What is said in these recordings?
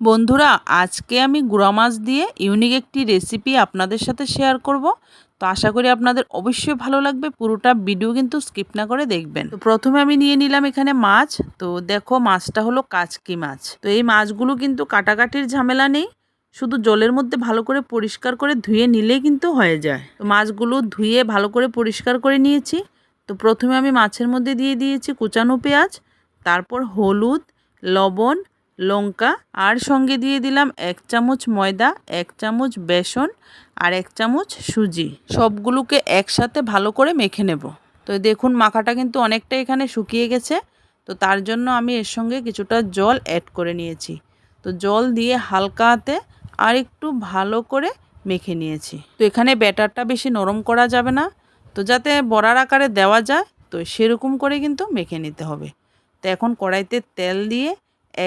বন্ধুরা, আজকে আমি গুঁড়া মাছ দিয়ে ইউনিক একটি রেসিপি আপনাদের সাথে শেয়ার করব। তো আশা করি আপনাদের অবশ্যই ভালো লাগবে, পুরোটা ভিডিও কিন্তু স্কিপ না করে দেখবেন। তো প্রথমে আমি নিয়ে নিলাম এখানে মাছ। তো দেখো, মাছটা হলো কাচকি মাছ। তো এই মাছগুলো কিন্তু কাটাকাটির ঝামেলা নেই। শুধু জলের মধ্যে ভালো করে পরিষ্কার করে ধুয়ে নিলেই কিন্তু হয়ে যায়। তো মাছগুলো ধুয়ে ভালো করে পরিষ্কার করে নিয়েছি। তো প্রথমে আমি মাছের মধ্যে দিয়ে দিয়েছি কুচানো পেঁয়াজ, তারপর হলুদ, লবণ লঙ্কা, আর সঙ্গে দিয়ে দিলাম এক চামচ ময়দা, এক চামচ বেসন, আর এক চামচ সুজি। সবগুলোকে একসাথে ভালো করে মেখে নেব। তো দেখুন, মাখাটা কিন্তু অনেকটা এখানে শুকিয়ে গেছে। তো তার জন্য আমি এর সঙ্গে কিছুটা জল অ্যাড করে নিয়েছি। তো জল দিয়ে হালকা হাতে আর একটু ভালো করে মেখে নিয়েছি। তো এখানে ব্যাটারটা বেশি নরম করা যাবে না। তো যাতে বড়ার আকারে দেওয়া যায়, তো সেরকম করে কিন্তু মেখে নিতে হবে। তো এখন কড়াইতে তেল দিয়ে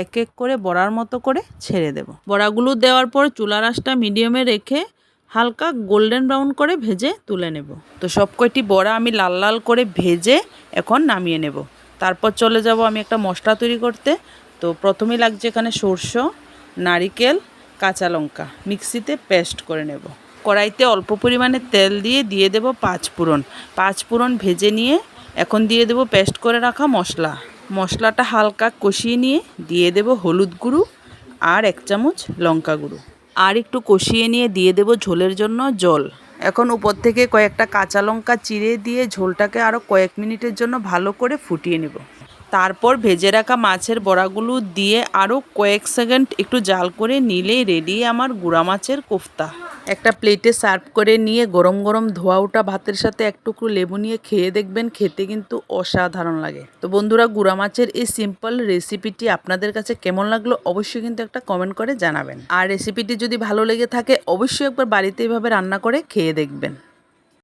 এক এক করে বড়ার মতো করে ছেড়ে দেব। বড়াগুলো দেওয়ার পর চুলার আঁচটা মিডিয়ামে রেখে হালকা গোল্ডেন ব্রাউন করে ভেজে তুলে নেব। তো সব কয়টি বড়া আমি লাল লাল করে ভেজে এখন নামিয়ে নেব। তারপর চলে যাব আমি একটা মশলা তৈরি করতে। তো প্রথমেই লাগছে এখানে সরষে, নারিকেল, কাঁচা লঙ্কা। মিক্সিতে পেস্ট করে নেব। কড়াইতে অল্প পরিমাণে তেল দিয়ে দিয়ে দেব পাঁচ ফোড়ন। পাঁচ ফোড়ন ভেজে নিয়ে এখন দিয়ে দেব পেস্ট করে রাখা মশলা। মশলাটা হালকা কষিয়ে নিয়ে দিয়ে দেব হলুদ গুঁড়ো আর এক চামচ লঙ্কা গুঁড়ো। আর একটু কষিয়ে নিয়ে দিয়ে দেব ঝোলের জন্য জল। এখন উপর থেকে কয়েকটা কাঁচা লঙ্কা চিড়ে দিয়ে ঝোলটাকে আরও কয়েক মিনিটের জন্য ভালো করে ফুটিয়ে নেব। তারপর ভেজে রাখা মাছের বড়াগুলো দিয়ে আরও কয়েক সেকেন্ড একটু জাল করে নিলেই রেডি আমার গুঁড়া মাছের কোফতা। একটা প্লেটে সার্ভ করে নিয়ে গরম গরম ধোয়া ওটা ভাতের সাথে এক টুকরো লেবু নিয়ে খেয়ে দেখবেন খেতে কিন্তু অসাধারণ লাগে। তো বন্ধুরা, গুঁড়া মাছের এই সিম্পল রেসিপিটি আপনাদের কাছে কেমন লাগল অবশ্যই কিন্তু একটা কমেন্ট করে জানাবেন। আর রেসিপিটি যদি ভালো লেগে থাকে, অবশ্যই একবার বাড়িতে এভাবে রান্না করে খেয়ে দেখবেন।